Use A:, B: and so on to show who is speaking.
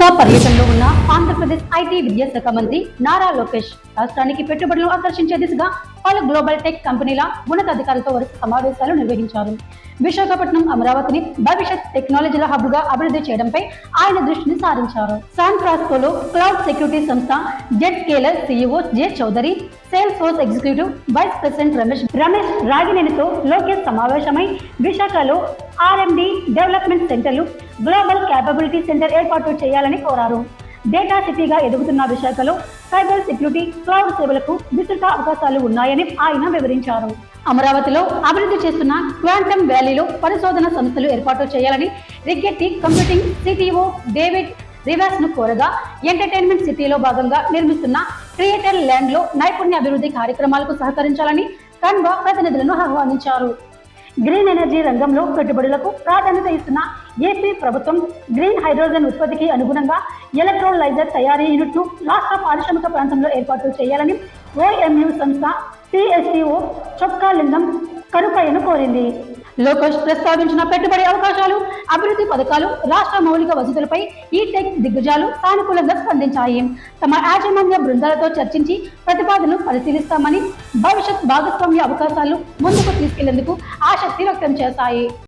A: America పర్యటనలో ఉన్న Andhra Pradesh IT విద్యాశాఖ మంత్రి నారా లోకేష్ రాష్ట్రానికి పెట్టుబడులు ఆకర్షించే దిశగా పలు గ్లోబల్ టెక్ కంపెనీల ఉన్నతాధికారులతో వరుస సమావేశాలు నిర్వహించారు. విశాఖపట్నం అమరావతిని భవిష్యత్ టెక్నాలజీల హబ్గా అభివృద్ధి చేయడంపై ఆయన దృష్టిని సారించారు. శాన్ ఫ్రాన్సిస్కోలో క్లౌడ్ సెక్యూరిటీ సంస్థ Zscaler CEO J Chaudhry Salesforce executive vice president Ramesh Ramesh రాగినేనితో Lokesh సమావేశమై విశాఖలో ఆర్ఎండి డెవలప్మెంట్ సెంటర్లు గ్లోబల్ క్యాపబిలిటీ సెంటర్ ఏర్పాటు చేయాలని కోరారు. డేటా సిటీగా ఎదుగుతున్న విశాఖలో సైబర్ సెక్యూరిటీ క్లౌడ్ సేవలకు విస్తృత అవకాశాలు ఉన్నాయని ఆయన వివరించారు. అమరావతిలో అభివృద్ధి చేస్తున్న క్వాంటమ్ వ్యాలీలో పరిశోధన సంస్థలు ఏర్పాటు చేయాలని రిగ్గెట్టి కంప్యూటింగ్ సిటీఓ డేవిడ్ రివాస్ను కోరగా ఎంటర్టైన్మెంట్ సిటీలో భాగంగా నిర్మిస్తున్న క్రియేటర్ ల్యాండ్లో నైపుణ్య అభివృద్ధి కార్యక్రమాలకు సహకరించాలని కన్వా ప్రతినిధులను ఆహ్వానించారు. గ్రీన్ ఎనర్జీ రంగంలో పెట్టుబడులకు ప్రాధాన్యత ఇస్తున్న ఏపీ ప్రభుత్వం గ్రీన్ హైడ్రోజన్ ఉత్పత్తికి అనుగుణంగా ఎలక్ట్రోలైజర్ తయారీ యూనిట్ను రాష్ట్ర పారిశ్రామిక ప్రాంతంలో ఏర్పాటు చేయాలని ఓఎంయు సంస్థ సిఎస్టిఓ చొక్కా లింగం కరుకయ్యను కోరింది. లోకేష్ ప్రస్తావించిన పెట్టుబడి అవకాశాలు అభివృద్ధి పథకాలు రాష్ట్ర మౌలిక వసతులపై ఈ టెక్ దిగ్గజాలు సానుకూలంగా స్పందించాయి. తమ యాజమాన్య బృందాలతో చర్చించి ప్రతిపాదనలు పరిశీలిస్తామని భవిష్యత్ భాగస్వామ్య అవకాశాలు ముందుకు తీసుకెళ్ళేందుకు ఆసక్తి వ్యక్తం చేశాయి.